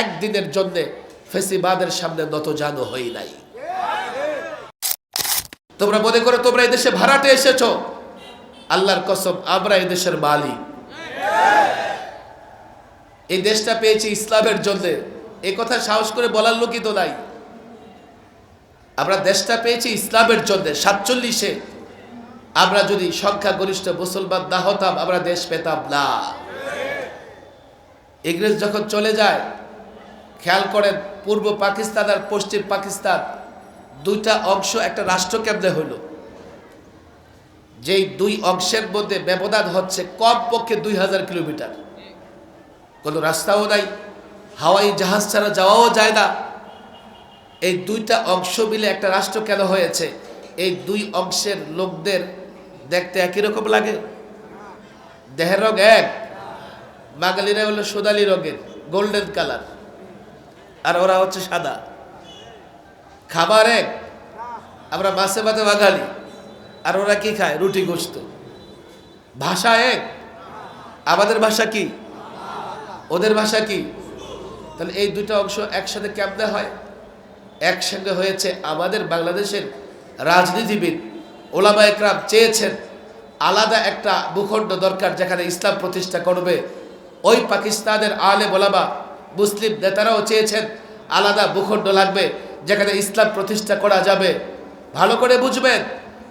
একদিনের জন্য ফেসিবাদের সামনে নত জানো হই নাই। তোমরা মনে করো তোমরা এই দেশে ভাড়াটে এসেছ? আল্লাহর কসম, আমরা এই দেশের মালিক। এই দেশটা পেয়েছি ইসলামের জন্য। এ কথা সাহস করে বলার লোকই তো নাই। আমরা দেশটা পেয়েছি ইসলামের জন্য, সাতচল্লিশে। আমরা যদি সংখ্যাগরিষ্ঠ মুসলমান না হতাম, আমরা দেশ পেতাম না। ইংরেজ যখন চলে যায় খেয়াল করেন, পূর্ব পাকিস্তান আর পশ্চিম পাকিস্তান দুইটা অংশ একটা রাষ্ট্র কেন্দ্রে হইল। যেই দুই অংশের মধ্যে ব্যবধান হচ্ছে কম পক্ষে দুই হাজার কিলোমিটার। কোনো রাস্তাও নাই, হাওয়াই জাহাজ ছাড়া যাওয়াও যায় না। এই দুইটা অংশ মিলে একটা রাষ্ট্র কেন হয়েছে? এই দুই অংশের লোকদের দেখতে একই রকম লাগে। দেহের রং এক, বাঙালিরা হলো সোনালি রঙের গোল্ডেন কালার আর ওরা হচ্ছে সাদা। খাবার এক, আমরা মাছে ভাতে বাঙালি আর ওরা কি খায়? রুটি গোস্ত ভাষা এক, আমাদের ভাষা কি? ওদের ভাষা কি? তাহলে এই দুটো অংশ একসাথে কেমনে হয়? একসঙ্গে হয়েছে আমাদের বাংলাদেশের রাজনীতিবিদ, ওলামা একরাম চেয়েছেন আলাদা একটা ভূখণ্ড দরকার যেখানে ইসলাম প্রতিষ্ঠা করবে। ওই পাকিস্তানের আলে ওলামা, মুসলিম নেতারাও চেয়েছেন আলাদা ভূখণ্ড লাগবে, যেখানে ইসলাম প্রতিষ্ঠা করা যাবে। ভালো করে বুঝবেন,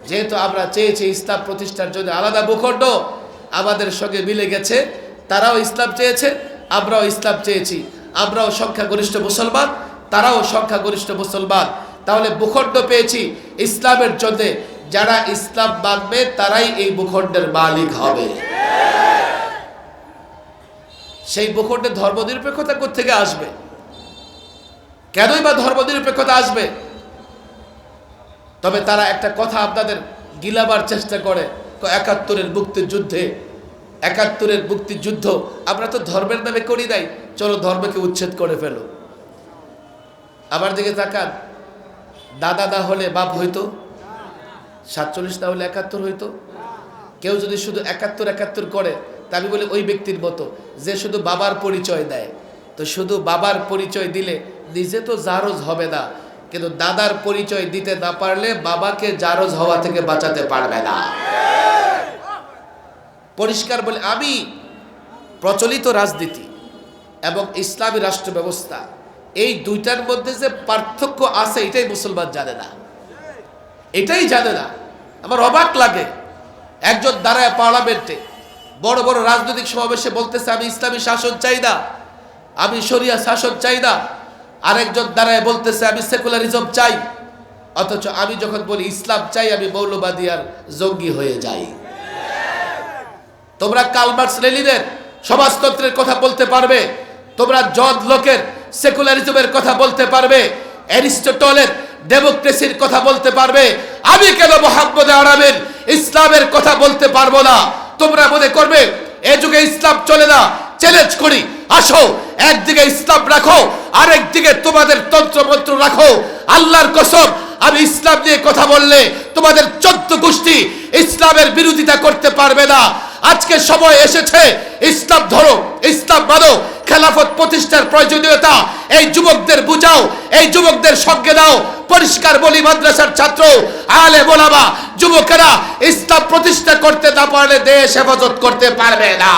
যেহেতু আমরা চেয়েছি ইসলাম প্রতিষ্ঠার জন্য আলাদা ভূখণ্ড, আমাদের সঙ্গে মিলে গেছে, তারাও ইসলাম চেয়েছে, আমরাও ইসলাম চেয়েছি। আমরাও সংখ্যাগরিষ্ঠ মুসলমান, তারাও সংখ্যাগরিষ্ঠ মুসলমান। তাহলে ভূখণ্ড পেয়েছি ইসলামের জন্য, যারা ইসলাম মানবে, তারাই এই ভূখণ্ডের মালিক হবে। সেই ভূখণ্ডের ধর্মনিরপেক্ষতা থেকে আসবে? কেনই বা ধর্মনিরপেক্ষতা আসবে? তবে তারা একটা কথা আপনাদের গিলাবার চেষ্টা করে একাত্তরের মুক্তিযুদ্ধে, একাত্তরের মুক্তিযুদ্ধ আমরা তো ধর্মের নামে করি নাই, চলো ধর্মকে উচ্ছেদ করে ফেলো। আমার দিকে তাকান, দাদা না হলে বাপ হইতো, সাতচল্লিশ না হলে একাত্তর হইতো। কেউ যদি শুধু একাত্তর একাত্তর করে, তা আমি বলি ওই ব্যক্তির মতো, যে শুধু বাবার পরিচয় দেয়। তো শুধু বাবার পরিচয় দিলে নিজে তো জারজ হবে না, কিন্তু দাদার পরিচয় দিতে না পারলে বাবাকে জারজ হওয়া থেকে বাঁচাতে পারবে না। পরিষ্কার বলে, আমি প্রচলিত রাজনীতি এবং ইসলামী রাষ্ট্র ব্যবস্থা এই দুইটার মধ্যে যে পার্থক্য আছে, এটাই মুসলমান জানে না। এটাই জানে না। আমার অবাক লাগে। একজন দাঁড়ায় পার্লামেন্টে, বড় বড় রাজনৈতিক সমাবেশে বলতেছে, আমি ইসলামী শাসন চাই না, আমি শরিয়া শাসন চাই না। আরেকজন দাঁড়ায় বলতেছে, আমি সেকুলারিজম চাই, অথচ আমি যখন বলি ইসলাম চাই, আমি মৌলবাদী আর জঙ্গি হয়ে যাই। তোমরা কালমার্স লেলিনের সমাজতন্ত্রের কথা বলতে পারবে, তোমরা জজ লোকের সেকুলারিজমের কথা বলতে পারবে, অ্যারিস্টটলের ডেমোক্রেসির কথা বলতে পারবে। আমি কেন মোহাম্মদ আরামের ইসলামের কথা বলতে পারব না? তোমরা মনে করবে এ যুগে ইসলাম চলে না। চ্যালেঞ্জ করি। আসো, একদিকে ইসলাম রাখো, আরেকদিকে তোমাদের তন্ত্রমন্ত্র রাখো। আল্লাহর কসম, আমি ইসলাম নিয়ে কথা বললে তোমাদের চোদ্দ গোষ্ঠী ইসলামের বিরোধিতা করতে পারবে না। আজকে সময় এসেছে, ইসলাম ধরো, ইসলাম মানো। খেলাফত প্রতিষ্ঠার প্রয়োজনীয়তা। এই যুবকদের বুঝাও, এই যুবকদের সঙ্গে দাও পরিষ্কার বলি, মাদ্রাসার ছাত্র, আলে মোলামা, যুবকেরা ইসলাম প্রতিষ্ঠা করতে না পারলে দেশ হেফাজত করতে পারবে না।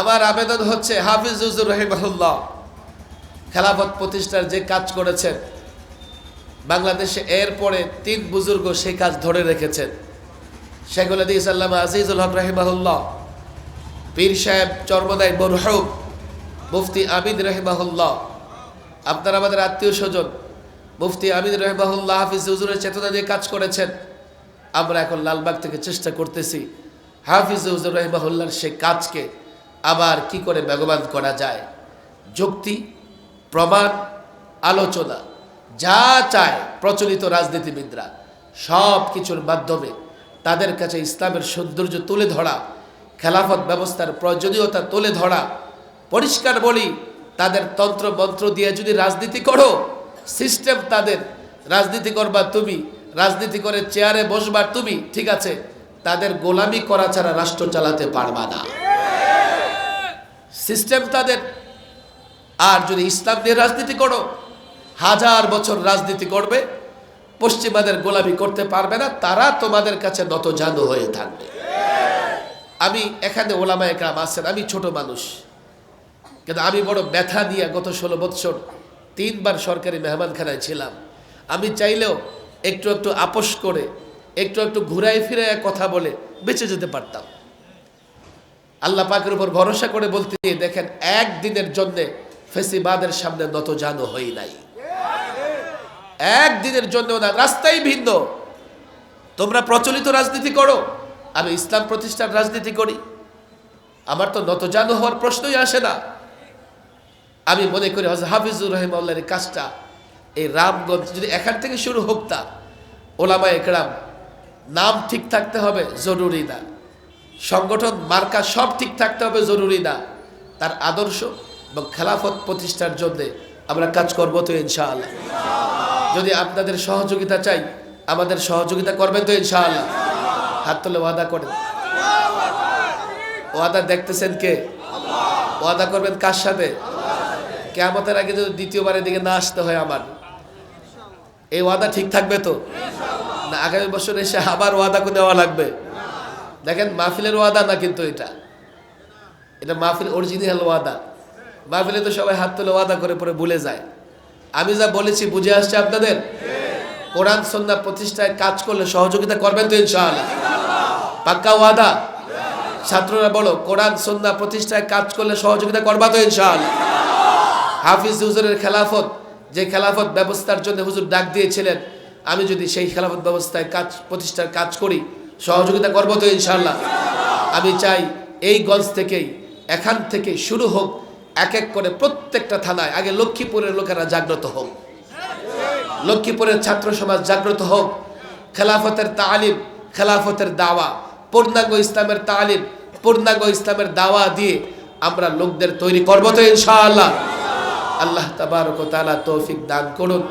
আমার আবেদন হচ্ছে হাফিজ রহিমাহুল্লাহ। খেলাফত প্রতিষ্ঠার যে কাজ করেছেন, বাংলাদেশে এরপরে তিন বুজুর্গ সেই কাজ ধরে রেখেছেন। সেগুলো দিয়ে সাল্লাম আজিজুল হক রহিমাহুল্লাহ, পীর সাহেব চর্মদাই মরহুম, মুফতি আবিদ রহিমাহুল্লাহ, আপনার আমাদের আত্মীয় স্বজন, মুফতি আবিদ রহিমাহুল্লাহ হাফিজ হুজুরের চেতনা দিয়ে কাজ করেছেন। আমরা এখন লালবাগ থেকে চেষ্টা করতেছি, হাফিজ হুজুর রহিমাহুল্লাহর সে কাজকে আবার কি করে বেগবান করা যায়। যুক্তি প্রমাণ আলোচনা, যা চায় প্রচলিত রাজনীতিবিদরা, সব কিছুর মাধ্যমে তাদের কাছে ইসলামের সৌন্দর্য তুলে ধরা, খেলাফত ব্যবস্থার প্রয়োজনীয়তা তুলে ধরা, পরিষ্কার বলি, তাদের তন্ত্র মন্ত্র দিয়ে যদি রাজনীতি করো সিস্টেম তাদের, রাজনীতি করবা তুমি, রাজনীতি করে চেয়ারে বসবার তুমি, ঠিক আছে, তাদের গোলামি করা ছাড়া রাষ্ট্র চালাতে পারবা না। সিস্টেম তাদের আর যদি ইসলাম নিয়ে রাজনীতি করো, হাজার বছর রাজনীতি করবে, পশ্চিমাদের গোলামি করতে পারবে না, তারা তোমাদের কাছে নত জানু হয়ে থাকবে। আমি এখানে ওলামা একরাম আছেন, আমি ছোট মানুষ। কিন্তু আমি বড় ব্যথা নিয়ে গত ষোলো বৎসর তিনবার সরকারি মেহমানখানায় ছিলাম। আমি চাইলেও একটু একটু আপোষ করে, একটু একটু ঘুরাই ফিরে কথা বলে বেঁচে যেতে পারতাম। আল্লাহ পাকের উপর ভরসা করে বলতে দেখেন, একদিনের জন্যে ফেসিবাদের সামনে নত জানো হই নাই। একদিনের জন্য না, রাস্তাই ভিন্ন। তোমরা প্রচলিত রাজনীতি করো, আমি ইসলাম প্রতিষ্ঠার রাজনীতি করি। আমার তো নত জানো হওয়ার প্রশ্নই আসে না। আমি মনে করি হজ হাফিজুর রহিমাল্লার কাজটা, এই রামগঞ্জ, যদি এখান থেকে শুরু হোক তা ওলামা একরাম নাম ঠিক থাকতে হবে জরুরি না। সংগঠন, মার্কা সব ঠিক থাকতে হবে জরুরি না। তার আদর্শ এবং খেলাফত প্রতিষ্ঠার জন্যে আমরা কাজ করব তো ইনশাআল্লাহ। যদি আপনাদের সহযোগিতা চাই, আমাদের সহযোগিতা করবেন তো ইনশাআল্লাহ। হাত তুলে ওয়াদা করেন। ওয়াদা দেখতেছেন কে? ওয়াদা করবেন কার সাথে? কেমতের আগে যদি দ্বিতীয়বারের দিকে না আসতে হয় আমার। এই ওয়াদা ঠিক থাকবে তো? না, আগামী বছর এসে আবার ওয়াদা দেওয়া লাগবে। দেখেন, মাহফিলের ওয়াদা না কিন্তু এটা? এটা মাহফিল অরিজিনাল ওয়াদা। মাহফিলে তো সবাই হাত তুলে ওয়াদা করে পরে ভুলে যায়। আমি যা বলেছি বুঝে আসছে আপনাদের? কোরআন সন্ধ্যা প্রতিষ্ঠায় কাজ করলে সহযোগিতা করবেন তো ইনশাআল্লাহ। পাক্কা ওয়াদা? ছাত্ররা বলো, কোরআন সন্ধ্যা প্রতিষ্ঠায় কাজ করলে সহযোগিতা করবা তো ইনশাআল্লাহ। হাফিজ হুজুরের খেলাফত, যে খেলাফত ব্যবস্থার জন্য হুজুর ডাক দিয়েছিলেন, আমি যদি সেই খেলাফত ব্যবস্থায় কাজ, প্রতিষ্ঠার কাজ করি, সহযোগিতা করব তো ইনশাআল্লাহ। আমি চাই এই গঞ্জ থেকেই, এখান থেকে শুরু হোক এক এক করে প্রত্যেকটা থানায়। আগে লক্ষ্মীপুরের লোকেরা জাগ্রত হোক। লক্ষ্মীপুরের ছাত্র সমাজ জাগ্রত হোক। খেলাফতের তালিম, খেলাফতের দাওয়া, পূর্ণাঙ্গ ইসলামের তালিম, পূর্ণাঙ্গ ইসলামের দাওয়া দিয়ে আমরা লোকদের তৈরি করব তো ইনশাআল্লাহ। আল্লাহ তাবারক তাআলা তৌফিক দান করুন।